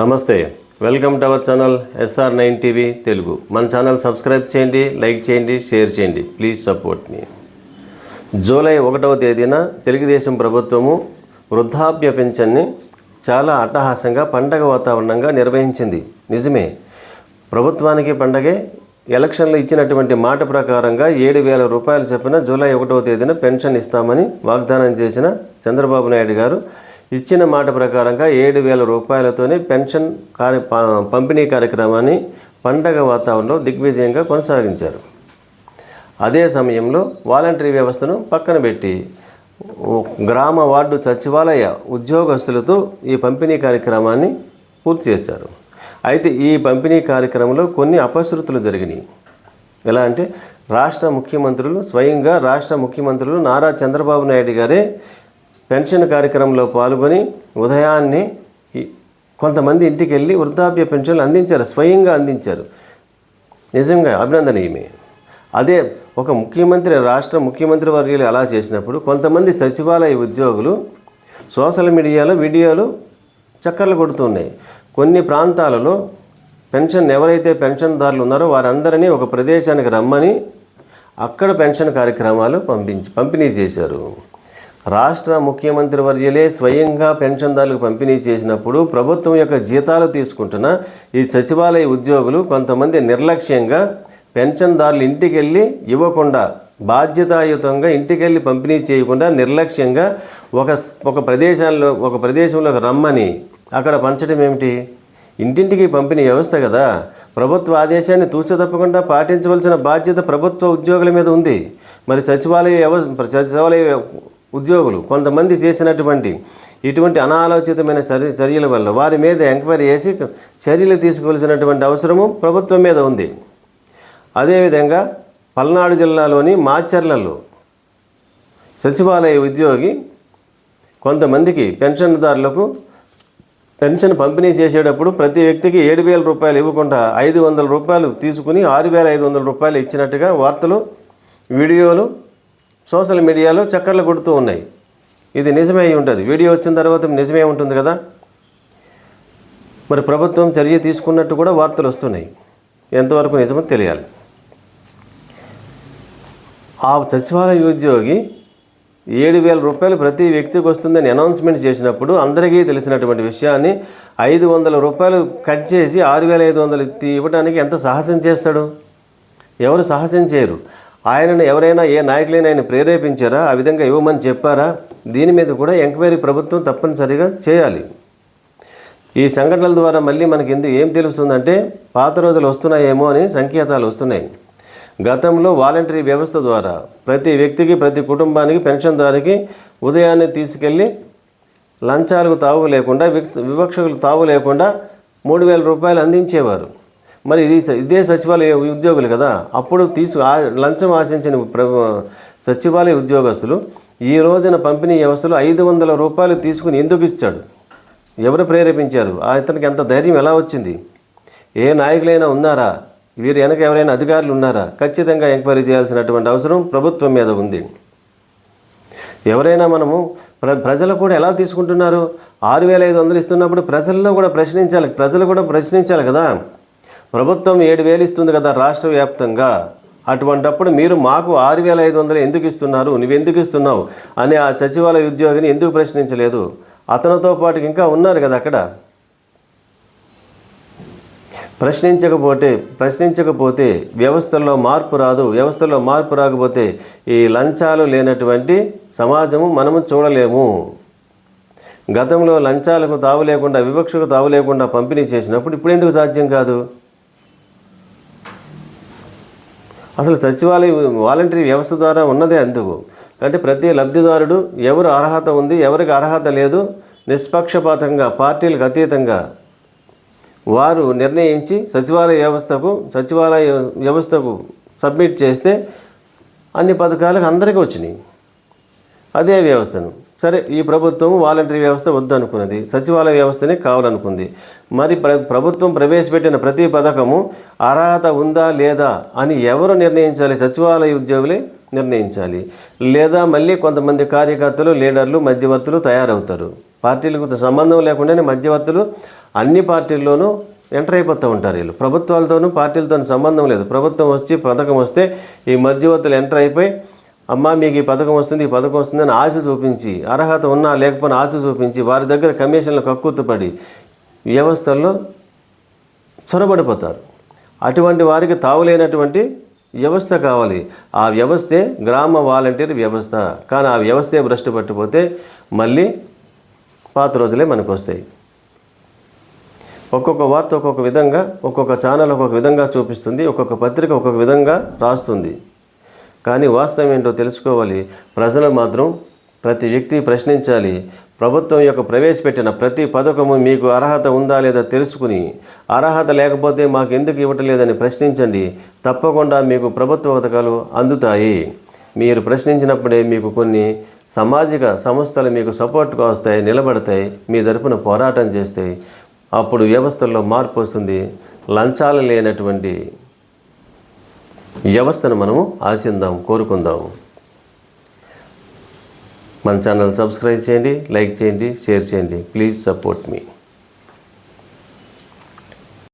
Namaste welcome to our channel SR nine TV Telugu. మన channel subscribe చేయండి like చేయండి share చేయండి. Please support మీ జూలై ఒకటవ తేదీన తెలుగుదేశం ప్రభుత్వము వృద్ధాప్య పెన్షన్ని చాలా అట్టహాసంగా పండగ వాతావరణంగా నిర్వహించింది. నిజమే ప్రభుత్వానికి పండగే ఎలక్షన్లు ఇచ్చినటువంటి మాట ప్రకారంగా ఏడు వేల రూపాయలు చొప్పున జూలై ఒకటవ తేదీన పెన్షన్ ఇస్తామని వాగ్దానం చేసిన చంద్రబాబు నాయుడు గారు ఇచ్చిన మాట ప్రకారంగా ఏడు వేల రూపాయలతోనే పెన్షన్ కార్య పంపిణీ కార్యక్రమాన్ని పండగ వాతావరణంలో దిగ్విజయంగా కొనసాగించారు. అదే సమయంలో వాలంటరీ వ్యవస్థను పక్కన పెట్టి గ్రామ వార్డు సచివాలయ ఉద్యోగస్తులతో ఈ పంపిణీ కార్యక్రమాన్ని పూర్తి చేశారు. అయితే ఈ పంపిణీ కార్యక్రమంలో కొన్ని అపశృతులు జరిగినాయి. ఎలా అంటే రాష్ట్ర ముఖ్యమంత్రులు స్వయంగా రాష్ట్ర ముఖ్యమంత్రులు నారా చంద్రబాబు నాయుడు గారే పెన్షన్ కార్యక్రమంలో పాల్గొని ఉదయాన్నే కొంతమంది ఇంటికి వెళ్ళి వృద్ధాప్య పెన్షన్లు అందించారు స్వయంగా అందించారు. నిజంగా అభినందనీయమే. అదే ఒక ముఖ్యమంత్రి రాష్ట్ర ముఖ్యమంత్రి వర్యులు అలా చేసినప్పుడు కొంతమంది సచివాలయ ఉద్యోగులు సోషల్ మీడియాలో వీడియోలు చక్కర్లు కొడుతున్నాయి. కొన్ని ప్రాంతాలలో పెన్షన్ ఎవరైతే పెన్షన్దారులు ఉన్నారో వారందరినీ ఒక ప్రదేశానికి రమ్మని అక్కడ పెన్షన్ కార్యక్రమాలు పంపించి పంపిణీ చేశారు. రాష్ట్ర ముఖ్యమంత్రి వర్యులే స్వయంగా పెన్షన్దారులకు పంపిణీ చేసినప్పుడు ప్రభుత్వం యొక్క జీతాలు తీసుకుంటున్న ఈ సచివాలయ ఉద్యోగులు కొంతమంది నిర్లక్ష్యంగా పెన్షన్దారులు ఇంటికి వెళ్ళి ఇవ్వకుండా బాధ్యతాయుతంగా ఇంటికి వెళ్ళి పంపిణీ చేయకుండా నిర్లక్ష్యంగా ఒక ఒక ప్రదేశంలో ఒక ప్రదేశంలోకి రమ్మని అక్కడ పంచడం ఏమిటి? ఇంటింటికి పంపిణీ వ్యవస్థ కదా. ప్రభుత్వ ఆదేశాన్ని తూచ తప్పకుండా పాటించవలసిన బాధ్యత ప్రభుత్వ ఉద్యోగుల మీద ఉంది. మరి సచివాలయ వ్యవ సచివాలయ ఉద్యోగులు కొంతమంది చేసినటువంటి ఇటువంటి అనాలోచితమైన చర్యల వల్ల వారి మీద ఎంక్వైరీ చేసి చర్యలు తీసుకోవాల్సినటువంటి అవసరము ప్రభుత్వం మీద ఉంది. అదేవిధంగా పల్నాడు జిల్లాలోని మాచర్లలో సచివాలయ ఉద్యోగి కొంతమందికి పెన్షన్దారులకు పెన్షన్ పంపిణీ చేసేటప్పుడు ప్రతి వ్యక్తికి ఏడు వేల రూపాయలు ఇవ్వకుండా ఐదు వందల రూపాయలు తీసుకుని ఆరు వేల ఐదు వందల రూపాయలు ఇచ్చినట్టుగా వార్తలు వీడియోలు సోషల్ మీడియాలో చక్కర్లు కొడుతూ ఉన్నాయి. ఇది నిజమే ఉంటుంది. వీడియో వచ్చిన తర్వాత నిజమే ఉంటుంది కదా? మరి ప్రభుత్వం చర్య తీసుకున్నట్టు కూడా వార్తలు వస్తున్నాయి. ఎంతవరకు నిజమో తెలియాలి. ఆ సచివాలయ ఉద్యోగి ఏడు వేల రూపాయలు ప్రతి వ్యక్తికి వస్తుందని అనౌన్స్మెంట్ చేసినప్పుడు అందరికీ తెలిసినటువంటి విషయాన్ని ఐదు వందల రూపాయలు కట్ చేసి ఆరు వేల ఐదు వందలు ఇవ్వడానికి ఎంత సాహసం చేస్తాడు? ఎవరు సాహసం చేయరు. ఆయనను ఎవరైనా ఏ నాయకులైనా ఆయన ప్రేరేపించారా? ఆ విధంగా ఇవ్వమని చెప్పారా? దీని మీద కూడా ఎంక్వైరీ ప్రభుత్వం తప్పనిసరిగా చేయాలి. ఈ సంఘటనల ద్వారా మళ్ళీ మనకి ఎందుకు ఏం తెలుస్తుందంటే పాత రోజులు వస్తున్నాయేమో అని సంకేతాలు వస్తున్నాయి. గతంలో వాలంటరీ వ్యవస్థ ద్వారా ప్రతి వ్యక్తికి ప్రతి కుటుంబానికి పెన్షన్దారికి ఉదయాన్నే తీసుకెళ్ళి లంచాలకు తావు లేకుండా విక్- తావు లేకుండా మూడు వేల రూపాయలు అందించేవారు. మరి ఇది ఇదే సచివాలయ ఉద్యోగులు కదా? అప్పుడు తీసు ఆ- లంచం ఆశించిన ప్ర సచివాలయ ఉద్యోగస్తులు ఈ రోజున పంపిణీ వ్యవస్థలో ఐదు వందల రూపాయలు తీసుకుని ఎందుకు ఇచ్చాడు? ఎవరు ప్రేరేపించారు? ఆ ఇతనికి ఎంత ధైర్యం ఎలా వచ్చింది? ఏ నాయకులైనా ఉన్నారా? వీరు వెనక ఎవరైనా అధికారులు ఉన్నారా? ఖచ్చితంగా ఎంక్వైరీ చేయాల్సినటువంటి అవసరం ప్రభుత్వం మీద ఉంది. ఎవరైనా మనము ప్ర ప్రజలు కూడా ఎలా తీసుకుంటున్నారు? ఆరు వేల ఐదు వందలు ఇస్తున్నప్పుడు ప్రజల్లో కూడా ప్రశ్నించాలి ప్రజలు కూడా ప్రశ్నించాలి కదా? ప్రభుత్వం ఏడు వేలు ఇస్తుంది కదా రాష్ట్ర వ్యాప్తంగా. అటువంటప్పుడు మీరు మాకు ఆరు వేల ఐదు వందలు ఎందుకు ఇస్తున్నారు? నువ్వెందుకు ఇస్తున్నావు? అని ఆ సచివాలయ ఉద్యోగిని ఎందుకు ప్రశ్నించలేదు? అతనితో పాటు ఇంకా ఉన్నారు కదా అక్కడ. ప్రశ్నించకపోతే ప్రశ్నించకపోతే వ్యవస్థల్లో మార్పు రాదు. వ్యవస్థలో మార్పు రాకపోతే ఈ లంచాలు లేనటువంటి సమాజము మనము చూడలేము. గతంలో లంచాలకు తావు లేకుండా వివక్షకు తావు లేకుండా పంపిణీ చేసినప్పుడు ఇప్పుడు ఎందుకు సాధ్యం కాదు? అసలు సచివాలయ వాలంటరీ వ్యవస్థ ద్వారా ఉన్నదే అందుకు. అంటే ప్రతి లబ్ధిదారుడు ఎవరు అర్హత ఉంది ఎవరికి అర్హత లేదు నిష్పక్షపాతంగా పార్టీలకు అతీతంగా వారు నిర్ణయించి సచివాలయ వ్యవస్థకు సచివాలయ వ్యవస్థకు సబ్మిట్ చేస్తే అన్ని పథకాలకు అందరికీ వచ్చినాయి. అదే వ్యవస్థను. సరే ఈ ప్రభుత్వం వాలంటరీ వ్యవస్థ వద్దనుకున్నది. సచివాలయ వ్యవస్థనే కావాలనుకుంది. మరి ప్ర ప్రభుత్వం ప్రవేశపెట్టిన ప్రతి పథకము అర్హత ఉందా లేదా అని ఎవరు నిర్ణయించాలి? సచివాలయ ఉద్యోగులే నిర్ణయించాలి. లేదా మళ్ళీ కొంతమంది కార్యకర్తలు లీడర్లు మధ్యవర్తులు తయారవుతారు. పార్టీలకు సంబంధం లేకుండానే మధ్యవర్తులు అన్ని పార్టీల్లోనూ ఎంటర్ అయిపోతూ ఉంటారు వీళ్ళు. ప్రభుత్వాలతోనూ పార్టీలతోనూ సంబంధం లేదు. ప్రభుత్వం వచ్చి పథకం వస్తే ఈ మధ్యవర్తులు ఎంటర్ అయిపోయి అమ్మ మీకు ఈ పథకం వస్తుంది ఈ పథకం వస్తుంది అని ఆశ చూపించి అర్హత ఉన్నా లేకపోయినా ఆశ చూపించి వారి దగ్గర కమిషన్లు కక్కుర్తుపడి వ్యవస్థల్లో చొరబడిపోతారు. అటువంటి వారికి తావులేనటువంటి వ్యవస్థ కావాలి. ఆ వ్యవస్థే గ్రామ వాలంటీర్ వ్యవస్థ. కానీ ఆ వ్యవస్థే భ్రష్టు పట్టిపోతే మళ్ళీ పాత రోజులే మనకు వస్తాయి ఒక్కొక్క వార్త ఒక్కొక్క విధంగా ఒక్కొక్క ఛానల్ ఒక్కొక్క విధంగా చూపిస్తుంది ఒక్కొక్క పత్రిక ఒక్కొక్క విధంగా రాస్తుంది. కానీ వాస్తవం ఏంటో తెలుసుకోవాలి. ప్రజలు మాత్రం ప్రతి వ్యక్తి ప్రశ్నించాలి. ప్రభుత్వం యొక్క ప్రవేశపెట్టిన ప్రతి పథకము మీకు అర్హత ఉందా లేదా తెలుసుకుని అర్హత లేకపోతే మాకు ఎందుకు ఇవ్వటం లేదని ప్రశ్నించండి. తప్పకుండా మీకు ప్రభుత్వ పథకాలు అందుతాయి. మీరు ప్రశ్నించినప్పుడే మీకు కొన్ని సామాజిక సంస్థలు మీకు సపోర్ట్గా వస్తాయి నిలబడతాయి మీ తరపున పోరాటం చేస్తాయి. అప్పుడు వ్యవస్థల్లో మార్పు వస్తుంది. లంచాలు లేనటువంటి వ్యవస్థను మనము ఆశిందాం కోరుకుందాము. మన ఛానల్ సబ్స్క్రైబ్ చేయండి లైక్ చేయండి షేర్ చేయండి. Please support me.